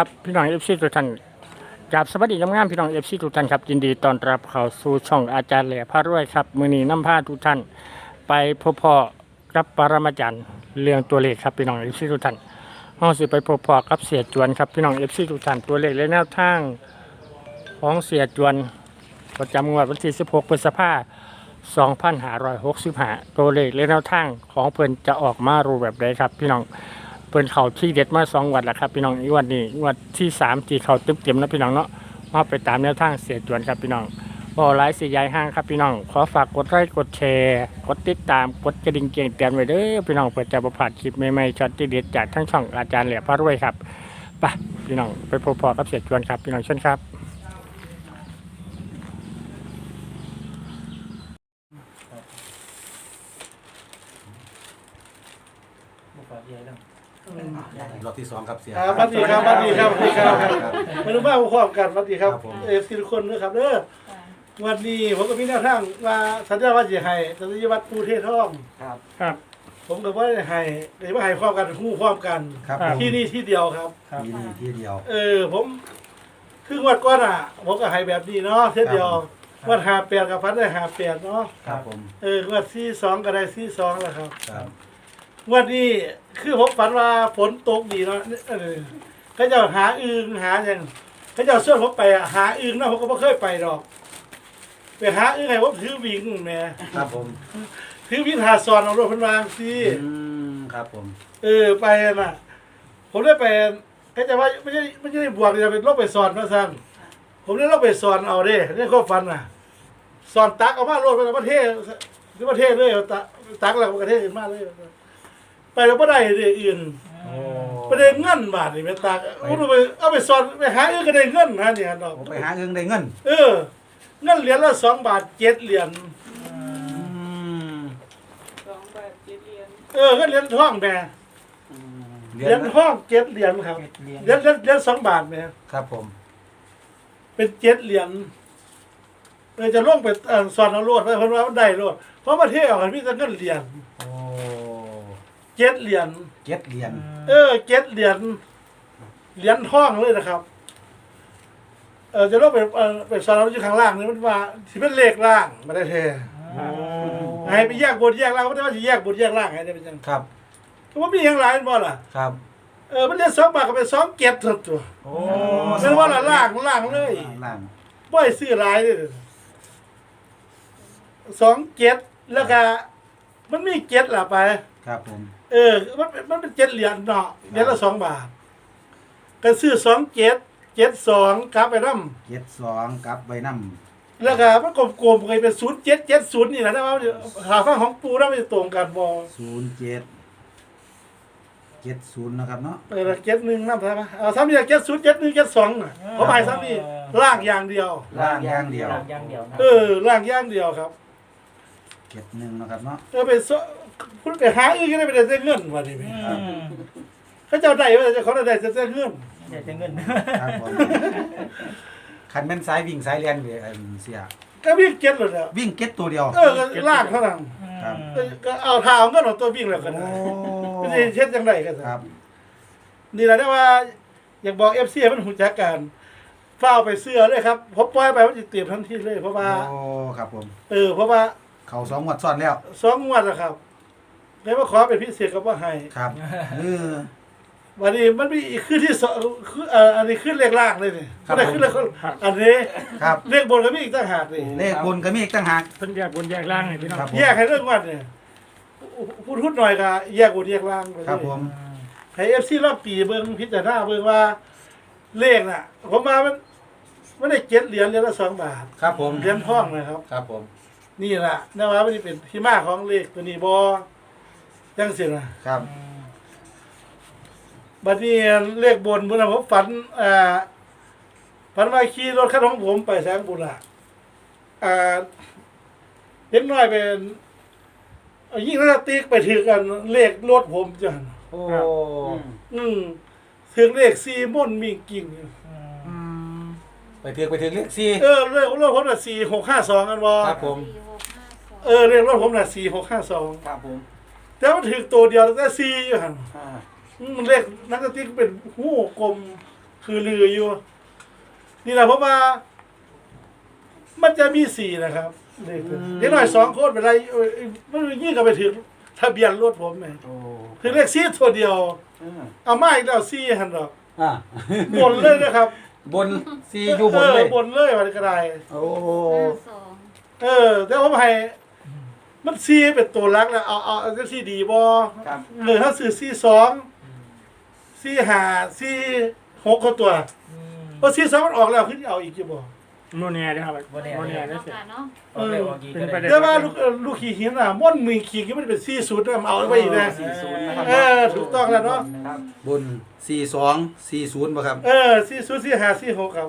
ครับพี่น้องเอฟซีทุกท่านกราบสวัสดีงามๆพี่น้องเอฟซีทุกท่านครับยินดีต้อนรับเข้าสู่ช่องอาจารย์แหล่พระรวยครับมือนีน้ำผ้าทุกท่าน ไปพบพ่อกับปรมาจารย์เรื่องตัวเลขครับพี่น้องเอฟซีทุกท่านห้องสิไปพบพ่อกับเสียจวนครับพี่น้องเอฟซีทุกท่านตัวเลขและแนวทางของเสียจวนประจำงวดวันที่ 16พฤษภาคม2565ตัวเลขและแนวทางของเพิ่นจะออกมารูปแบบใดครับพี่น้อง เปิ้นเขาที่เด็ดมาสองวัดแล้วครับพี่น้องอีกวันนี้วัดที่สามที่เขาเต็มเต็มๆแล้วพี่น้องเนาะมาไปตามแนวทางเสียจวนครับพี่น้องพอไลฟ์เสียายห้างครับพี่น้อง ขอฝากกดไลค์กดแชร์กดติดตามกดกระดิ่งเกียงเตือนไว้เด้อพี่น้องเพื่อจะประพาดคลิปใหม่ๆช็อตที่เด็ดจากทั้งช่องอาจารย์เหลี่ยพระรวยครับไปพี่น้องไปพบพอกับเสียจวนครับพี่น้องเช่นครับ ที่สองครับเสีย ครับสวัสดีครับสวัสดีครับสวัสดีครับครับไม่รู้ว่าพร้อมกันสวัสดีครับครับผม เอฟซีทุกคนด้วยครับเด้อวันนี้ผมก็มีแนวทางว่าสัญญาว่าจะให้สัญญาวัดปูเทศท่องครับ ครับ ผมก็ว่าจะให้แต่ว่าให้พร้อมกันคู่พร้อมกันครับครับผมที่นี่ที่เดียวครับ ที่นี่ที่เดียว เออผมคืองวัดก้อนอะผมก็ให้แบบนี้เนาะเทศเดียววัดหาแปดกับพันได้หาแปดเนาะครับผมเอองวัดที่สองก็ได้ที่สองแหละครับ ครับ งวันนี้คือผมฝันว่าฝนตกดีเนาะเออเขาเจะหาอึงหาอย่างเขาเจะส่วนผมไปอะหาอึงเนาะผมก็ไม่เคยไปดอก ไปหาอึงไงผมถือวิ่งแหม่ครับผมถือวิ่งหาซอนเอารถเพันวางสิอืมครับผมเออไปน่ะ ผมได้ไปเขาจะว่าไม่ใช่ไม่ใช่บวกจะเป็นโรคไปซอนนะท่านผมได้โรคไปซอนเอาเด้ได้ข้อฟันน่ะซอนตักเอามาโรดไปประเทศที่ประเทศเลยเอาตักตักแล้วประเทศอื่นมาเลยไป แล้วไม่ได้เรื่องอื่นโอ้ประเด็นเงินบาทนี่แม่ตากเอาไปเอาไปสอนไปหาเงินก็ได้เงินนะเนี่ยดอกผมไปหาเงินได้เงิน เออ เงินเหรียญละสองบาทเจ็ดเหรียญอืมสองบาทเจ็ดเหรียญเออเงินเหรียญทองแม่เหเหรีรียยญญทองเจ็ดเหรียญครับเหรียญเหรียญเหรียญสองบาทแม่ครับผม เป็นเจ็ดเหรียญเลยจะลงไปเอ่อสอนเอาโลดไปเพราะว่ามันได้โลดเพราะประเทศเอามีแต่เงินเหรียญโอ้ เจ็ดเหรียญเจ็ดเหรียญเออเจ็ดเหรียญเหรียญทองเลยนะครับ เออจะลงไปเออไปสอนเอาอยู่ข้างล่างนี่มันว่าที่เป็นเลขล่างไม่ได้เทโอ้ให้ไปแยกบทแยกล่างไม่ได้ว่าจะแยกบทแยกล่างให้ได้เป็นยังครับก็ว่ามีอย่างไรบ่ล่ะครับ เออมันเรียนสองบาทก็เป็นสองเก็บตัวตัวโอ้เป็นว่าละล่างล่างเลยล่างบ่ให้ซื้อหลายเลยสองเจ็ดแล้วก็มันมีเจ็ดล่ะไป ครับผม เออ มันเป็นมันเป็นเจ็ดเหรียญเนาะเหรียญละสองบาท ก็ซื้อสองเจ็ดเจ็ดสองกลับไปน้เจ็ดสองกลับใบน้ำแล้วก็มันกลมๆเคยเป็นศูนย์เจ็ดเจ็ดศูนย์นี่แหละนะว่าหาฟังของปูแล้วมันจะตรงกันบ่ำศูนย์เจ็ดเจ็ดศูนย์นะครับเนาะเออเจ็ดหนึ่งน้ำใช่ไหมเอาซ้ำนี่เจ็ดศูนย์เจ็ดหนึ่งเจ็ดสองน่ะเขาหมายซ้ำนี่ล่างอย่างเดียว ล่างอย่างเดียวอย่างเดียวนะเออล่างอย่างเดียวครับเจ็ดหนึ่งนะครับเนาะ เออไปซะ คุณไปหาอื่นก็ได้ไปได้เงินวันนี้ไหมครับเขาเจ้าได้ว่าจะเขาได้จะได้เงินอยากจะเงิน ครับผมคันเป็นสายวิ่งสายเรียนเว้ยเอิ่มเสีย ก็วิ่งเจ็ดเลยเนี่ยวิ่งเก็ตตัวเดียว เออก็ล่างเท่านั้นครับ ก็ก็เอาเท้าเงินของตัววิ่งแล้วกันโอ้ไม่ได้เช็ดจังไดกันครับ นี่แหละได้ว่า อยากบอกเอฟซีมันหุ่นจักกันเฝ้าไปเสื้อเลยครับผมปล่อยไปมันจะเตรียมทันทีเลย เพราะว่า โอ้ ครับผม เออเพราะว่าเขาสองงวดซ้อนแล้ว สองงวดแล้วครับ เลยว่าขอเป็นพิเศษก็ว่าให้ครับเออ วันนี้มันมีอีกขึ้นที่สองคือเอ่ออันนี้ขึ้นเลขล่างเลยนี่ครับ ไม่ได้ขึ้นเลขอันนี้ครับ เลขบนก็มีอีกต่างหากนี่เลขบนก็มีอีกต่างหาก เพิ่นแยกบนแยกล่างให้พี่น้องครับ ผม แยกให้เรื่องวันเนี่ยพูดทุดหน่อยก็แยกบนแยกล่างไปเลย ครับผม ให้เอฟซีรอบปีเบิ้งพิจารณาเบิ้งว่าเลขน่ะ ผมมามันไม่ได้เจ็ดเหรียญเหรียญละสองบาทครับผม เหรียญทองนะครับ ครับผม นี่แหละนะว่ามันจะเป็นที่มาของเลขตัวนี้บอ ยังเสียนะครับ บัดนี้เลขบนบนนะผมฝันอ่าฝันว่าขี่รถคันของผมไปแสงบุญละอ่าเล็กน้อยเป็นเอายิ่งนาติ๊กไปถึงกันเลขรถผมจังโอ้อืมถึงเลขซีม่อนมีกิ่งอืมไปถึงไปถึงเลขสี่เออเลขรถผมน่ะสี่หกห้าสองกันวะครับผมสี่หกห้าสองเออเลขรถผมน่ะสี่หกห้าสองครับผม แต่มันถึงตัวเดียวแต่ซีอยู่หันอ่าอืมมันเลขนักติ๊กเป็นหูกลมขคือลืออยู่ นี่แหละเพราะว่า มันจะมีสี่นะครับเด็กเด็กหน่อยสองคนเป็นไรเอ้ยมันยิ่งกันไปถึงทะเบียนรถผมเนี่ยโอ้ถึงเลขสี่ตัวเดียว เออเอามาอีกแล้วสี่หันดอกอะบนเลยนะครับบนซีอยู่บนเลย ออบนเลยวันก็ได้โอ้ ห้าสอง เออแต่ผมให้ มันซีเป็นตัวรักแล้วเอาเอาเอาซีดีบอครับ เออถ้าซื้อซีสองซีห้าซีหกเขาตัวเพราะซีสองมันออกแล้วขึ้นเอาอีกจะบอกโมเนียด้วยครับบ่แน่โมเนียได้เนาะเสร็จค่ะเนาะออกเลยออกอีกก็เป็นประเด็ได้นแต่ว่าลูกเอ่อลูกขี่หินอะม่อนมือขี่ก็มันเป็นซีศูนย์นะเอาไว้อีกนะ สี่ศูนย์นะครับเออถูกต้องแล้วเนาะครับบนสี่สองสี่ศูนย์ป่ะครับ เออซีศูนย์ซีห้าซีหกครับ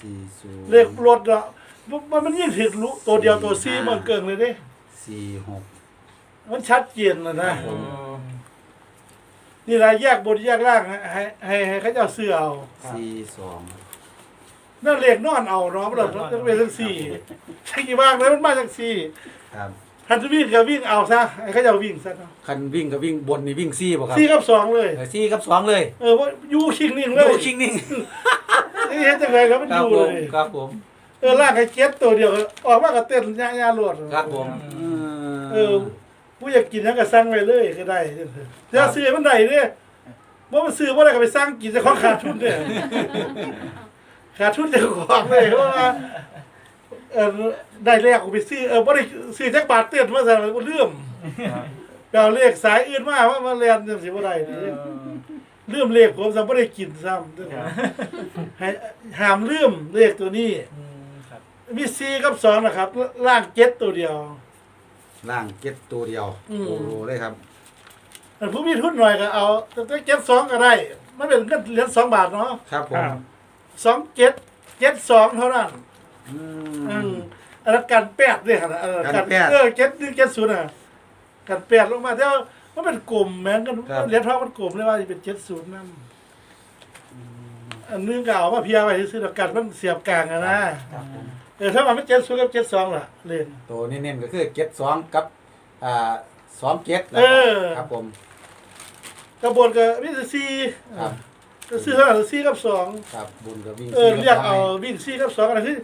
สี่ศูนย์เลขรถอะมันมันยิ่งถึงรู้ตัวเดียวตัวซีมันเกิงเลยเด้ สี่หก มันชัดเจนแล้วนะผม นี่รายแยกบนแยกล่างให้ให้ให้เขาเจ้าเสื้อเอาสี่สองนั่นเลขนอนเอาเนาะมันต้องเป็นทั้งสี่ใช่กี่บ้างเลยมันมาจากสี่ครับทันจะวิ่งก็วิ่งเอาซะให้เขาเจ้าวิ่งซะเนาะคันวิ่งกับวิ่งบนนี่วิ่งซี่ป่ะครับสี่กับสองเลย เออซี่กับสองเลยเออว่ายูคิงนิ่งเลดูยคิงนิ่งนี่เห็นจังไงแล้วมันครับยูผเลมย ครับผม เออล่างไอ้เจ็ดตัวเดียวออกมาก็เต้นย่าย่าหลวดครับผม เออผู้อยากกินนั่นก็สั่งไปเลยก็ได้จะซื้อมันไหนเนี่ยว่ามันซื้อว่าอะไรก็ไปสร้างกินจะของขาดทุนเนี่ยขาดทุนเจ้าของเลยเพราะว่าเออได้แรกกูไปซื้อเออว่าได้ซื้อจักบาทเต้นมาสั่งเรื่องไปเอาเลขสายอื่นมาว่ามาเรียนจังสิว่าได้เนี่ยเรื่องเลขผมสั่งไม่ได้กินซ้ำให้ห้ามเรื่องเลขตัวนี้ครับ มีซีกับสองนะครับ ล่างเจ็ดตัวเดียว ล่างเก็ตตัวเดียวอืม โอ้โหเลยครับ แต่ผู้มีทุนหน่อยก็เอาแต่เจ็ดสองก็ได้ มันเป็นเงินเหรียญสองบาทเนาะครับผคมรับ สองเจ็ดเจ็ดสองเท่านั้นอือืม มอันนั้นการแปดเนี่ยนะเออการแปดเออเจ็ดหนึ่งเจ็ดศูนย์อะการแปดลงมาแต่ว่ามันเป็นกลุ่มแม้กันครับ เหรียญทองมันกลุ่มเลยว่าจะเป็นเจ็ดศูนย์นั่นอันนึงก็เอามาเพียไว้ซื้อๆกันมันเสียบกลางอะนะครับผมเออถ้ามันไม่เจ็ดศูนย์กับเจ็ดสองล่ะเล่น ตัวเน้นๆก็คือเก็ตสองกับอ่าสองเก็ตเออ ครับผม กระบวนก็วิธีซีครับ ก็ซื้อเท่าไหร่ซีกับสองครับบุญกับวิ่งเออซี่เรียกบสเอางวิ่งซีกับสองอะไรที่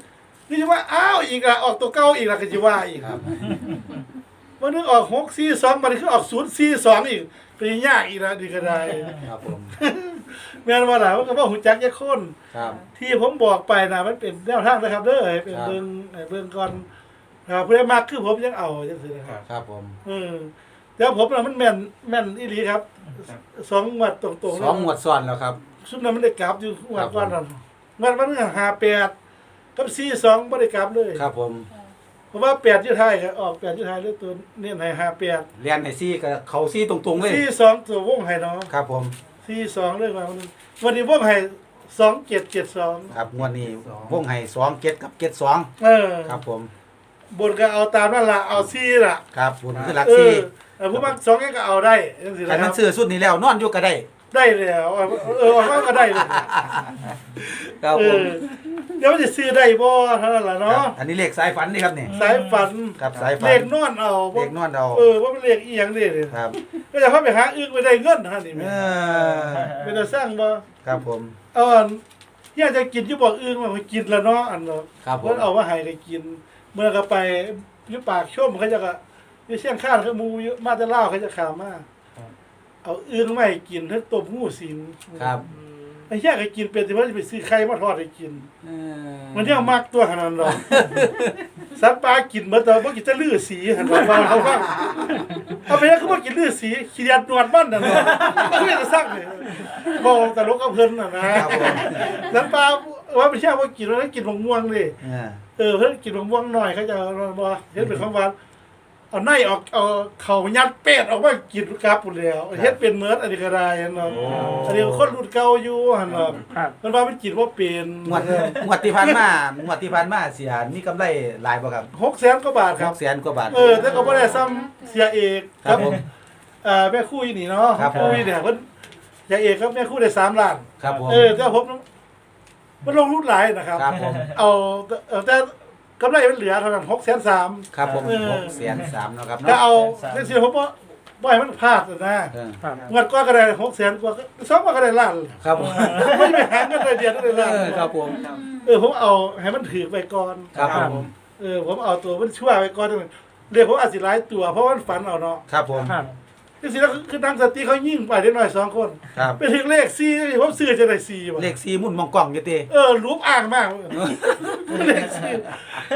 นี่จะว่าอ้าวอีกละออกตัวเก้าอีกละก็จะว่าอีกครับวันนึงออกหกซีสองวันนี้คือออกศูนย์ซีสองอีกเป็นยากอีกละดีก็ได้ ครับผม แม่นว่าหล่ะว่าก็ว่าหุ่นจักรยะคนครับ ที่ผมบอกไปนะมันเป็นแนวทางนะครับเด้อให้เป็นครับ เบิ่งให้เบิ่งก่อนครับเพื่อมากคือผมยังเอาจังซี่นะครับ ครับผมเออแล้วผมน่ะมันแม่นแม่นอีหลีครับสองงวดตรงๆสองหมวดซ้อนแล้วครับ ซุมนั้นมันได้กลับอยู่งวดก่อนนั่นงวดมันหาแปดกับซีสองบ่ได้กลับเลยครับผมเพราะว่าแปดอยุทไทายก็ออกแปดอยุทไทายแล้วตัวเนี่ยให้ห้าแปดเรียนในซี่กับเขาซี่ตรงๆเลย สี่สองตัววงไห้เนาะครับผม สี่สองเลยมาวันนี้วันนี้วงไห้สองเจ็ดเจ็ดสองครับงวดนี้วงไห้สองเก็ตกับเก็ตสองเออครับผมบนก็เอาตามนั่นละเอาซี่ละครับบุญคือหลักเอซี่อเออผู้มักสองนี่ก็เอาได้ยังสิใครนะคมัรันบซื้อสุดนี้แล้วนอนอยู่ก็ได้ได้แล้วเออเออเอาก็ได้เลยครับเอผมอ เดี๋ยวมันจะซื้อได้บ่เท่านั้นล่ะคเนาะรับอันนี้เลขสายฝันนี่ครับนี่สายฝันครับสายฝันเลขนอนเอาเลขนอนเอาเออว่าเป็นเลขอีหยังเด้เนี่ยครับก็จะเข้าไปหาอึ้งไปได้เงินฮะนี่เอแม่อเป็นจะสร้างบ่ครับผมเอาอันอยากจะกินที่บอกอื่นมากินแล้วเนาะอันเนาะ ครับผมเพิ่นเอามาให้ได้กิน เมื่อก็ไปอยุปากช่วมเขาจะก็อยี่เชียงข้านเขาหมูเยอะมาแต่เล่าวเขาจะขามมา เอาอื่นมาให้กินทั้งต้มหูสิงครับ ไอ้แย่ก็กินเป็นแต่ว่าจะไปซื้อไข่มาทอดให้กิน เออมันเนี่ยมักตัวขนาดนั้นหรอกสัตว์ปลากินเมื่อตอนบ่กินแต่ลือสีหันว่าว่าเขาว่าเอาไปแล้วเขาบ่กินลือสีขี้เดียดนวลมันน่ะเนาะเพื่อนจะสร้างเลยบอกตลกกับเพิ่นน่ะนะครับผมสัตว์ปลาว่าไม่ใช่ว่ากินแล้วกินมะม่วงเลย เออเออเพิ่นกินมะม่วงหน่อยเขาจะเอาบ่เฮ็ดเป็นของหวาน เอาในออกเอาเขายัดเป็ดออกมากินกับปุ่นแล้วเฮ็ดเป็นเมิดอันนี้ก็ได้อันเนาะอันนี้คนรุ่นเก่าอยู่หั่นเนาะครับเพิ่นว่ามันกินบ่เป็นงวดงวดที่ผ่านมางวดที่ผ่านมาเสียมีกำไรหลายบ่ครับ600,000กว่าบาทครับแสนกว่าบาทเออแต่ก็บ่ได้ซ้ำเสียเอกครับผมเอ่อแม่คู่อีนี่เนาะครับผมคู่อีเนี่ยเพิ่นเสียเอกครับแม่คู่ได้3ล้านครับผมเออแต่ผมมันลงทุนหลายนะครับครับผมเอาเออแต่ กำไรมันเหลือเท่านั้น6แสนสาม ครับผมเออ หกแสนสามเนาะครับก็เนาะเอาในสิผมว่าบ่อยมันพลาดนะเออครับเงินก็กระได้หกแสนกว่าสองก็ได้ล้านครับผมไม่ไปหาเงินได้เดือนได้ล้านเออครับผม เออผมเอาให้มันถือไปก่อนครับผม เออผมเอาตัวมันช่วยไปก่อนเรียกผมอาจสิหลายตัวเพราะว่ามันฝันเอาเนาะครับผม ครับ ที่สิแล้วคือนั่งสติเขายิ่งไปได้หน่อยสองคนครับ ไปถึงเลขสี่ผมซื้อจะได้สี่บ่เลขสี่มุ่นมองกล้องอยู่ติเออรูปอ่างมากเลขสี่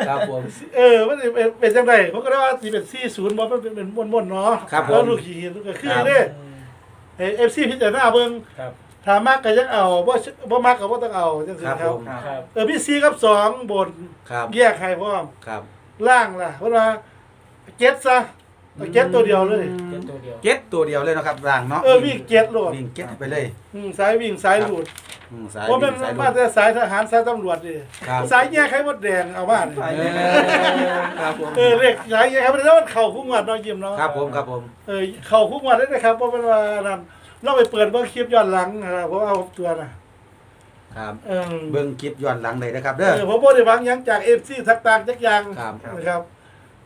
ครับผม เออมันเป็นเป็นจังไดผมก็ได้ว่าสิเป็นสี่ศูนย์บ่มันเป็นเป็นม้วนๆเนาะครับผม แล้วลูกขี่ก็คือเด้เอฟซีพิจารณาเบิ่งครับ ถ้ามักก็ยังเอาบ่บ่มักก็บ่ต้องเอาจังซี่ครับครัผบ มครับ เออพี่ซีกับสองบนครับแยกให้พร้อมครับ ล่างล่ะเพราะว่าเจ็ดซะ เอาเจ็ดตัวเดียวเลยเป็นตัวเดียวเก็ตตัวเดียวเลยเนาะครับร่างเนาะเออวิ่งเจ็ดโลดวิ่งเก็ตไปเลยอืมสายวิ่งสายหลุดอืมสายเพราะมันวิ่งสายมาลุแต่สายทหารสายตำรวจดิครับ สายแยกไข่มดแดงเอามาดิเออครับผมเออเรียกสายแยกไข่มดแดงแล้วมันเข้าคุ้งวัดเนาะยิ้มเนาะครับผมครับผมเออเข้าคุ้งวัดได้นะครับเพราะมันว่านั่นเราไปเปิดเบิ่งคลิปย้อนหลังนะครับเพราะว่าเอาตัวน่ะครับเออเบิ่งคลิปย้อนหลังเลยนะครับเอเด้ออผมบ่ได้หวังหยังจาก FC ทักต่างจักอย่างครับ นะครับ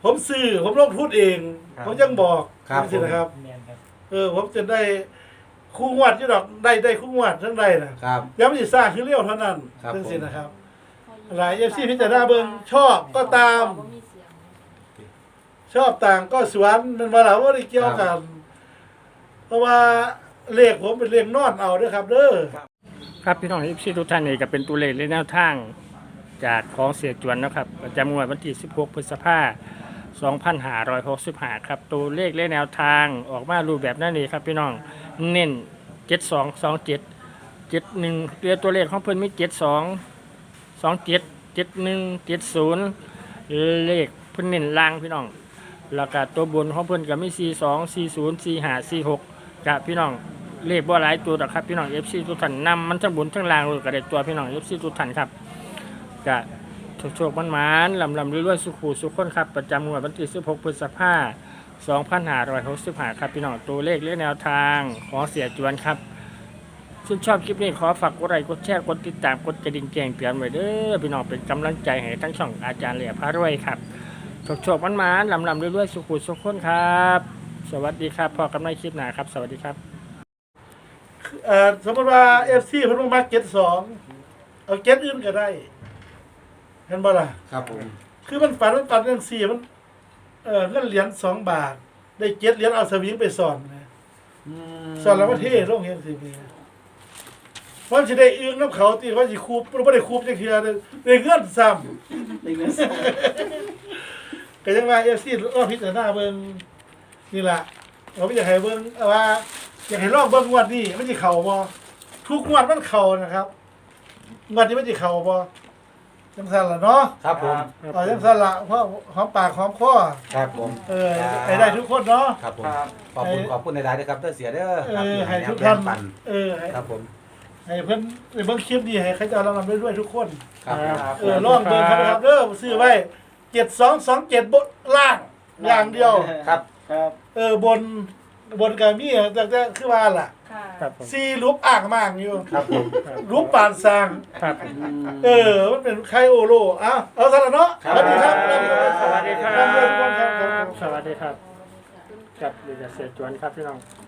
ผมซื้อผมลงทุนเองผมยังบอกครับนี่สินะครับเนียนครับเออผมจะได้คู่งวดที่ดอกได้ได้คู่งวดทั้งใดนะครับ ย้ำสิสร้างคือเลี้ยวเท่านั้นครับทั้งผมสิ้นนะครับ หลาย FC พิจารณาเบิ่งชอบก็ตาม ชอบต่างก็สวนมันมาหลาว่าได้เกี่ยวกัน เพราะว่าเลขผมเป็นเลขนอนเอาเด้วยครับเด้อ ครับพี่น้องเอฟซีทุกท่านนี่ก็เป็นตัวเลขและแนวทาง จากของเสียจวนนะครับประจำงวดวันที่ 16 พฤษภาคม 2565 ครับตัวเลขและแนวทางออกมารูปแบบนั้นนี่ครับพี่น้องเน้น 7227 71เรือตัวเลขของเพิ่นมี 72 27 71 70 เลขเพิ่นเน้นล่างพี่น้องแล้วก็ตัวบนของเพิ่นก็มี 42 40 45 46กับพี่น้องเลขบ่หลายตัวหรอกครับพี่น้อง FC ทุกท่านนำมันทั้งบนทั้งล่างเลยก็ได้ตัวพี่น้อง FC ทุกท่านครับก็ โชคๆมันมันลำลำรวยๆสุขูสุขคนครับ ประจำงวดวันที่16พฤษภาคม2565ครับพี่น้องตัวเลขและแนวทางของเสียจวนครับชื่นชอบคลิปนี้ขอฝากกดไลค์กดแชร์กดติดตามกดกระดิ่งแจ้งเตือนไว้เด้อพี่น้องเป็นกำลังใจให้ทั้งช่องอาจารย์เหลี่ยพารวยครับโชคๆมันมันลำลำรวยๆสุขูสุขคนครับ สวัสดีครับพอกันในคลิปหน้าครับ สวัสดีครับเอ่อสมมติว่า FC เพิ่นบ่มาเก็ตสองเอาเก็ตอื่นก็ได้ เห็นบ่ล่ะ ครับผม คือมันฝันมันฝันจังซี่มัน เออเงินเหรียญสองบาท ได้เก็ตเหรียญเอาสวิงไปสอนนะอืมสอนแล้วประเทศโรงเรียนสิมีว่าสิได้อึ้งน้ำเขาตีว่าสิคูบบ่ได้คูบจังเทื่อได้ได้เงินซ้ำก็ยังว่า FC ก็พิจารณาเบิ่งนี่ล่ะผมอยากให้เบิ่งว่า อยากให้ลองเบิ่งงวดนี้มันสิเข้าบ่ทุกงวดมันเข้านะครับงวดนี้มันสิเข้าบ่ จังซั่นล่ะเนาะครับผมเอาจังซั่นล่ะเพราะหอมปากหอมคอครับผม เออให้ได้ทุกคนเนาะ ครับผมขอบคุณขอบคุณในรายๆด้วยครับเด้อเสียเด้อเอครับอที่ให้แนทุวกแบ่ท่างนปันเออให้ครับผม ให้ให้เพิ่นในเบิ่งคลิปนี้ให้เขาจะเอารางวัลไปด้วยทุกคน ครับผม เออลองเบิ่งครับนะครับเด้อซื้อไว้7227บนล่างอย่างเดียว ครับเออบน บนก็มีแต่แต่คือว่าล่ะค่ะครับผมซีรูปอ่างมากอยู่ครับผมรูปปานสร้าง ครับเออ มันเป็นไคโอโลอ้าวเอาซะแล้วเนาะครับสวัสดีครับ สวัสดีครัร่ำรวยทุกคนครับ ครับบสวัสดีครับกับดีเจเสียจวนครับพี่น้องค่ะ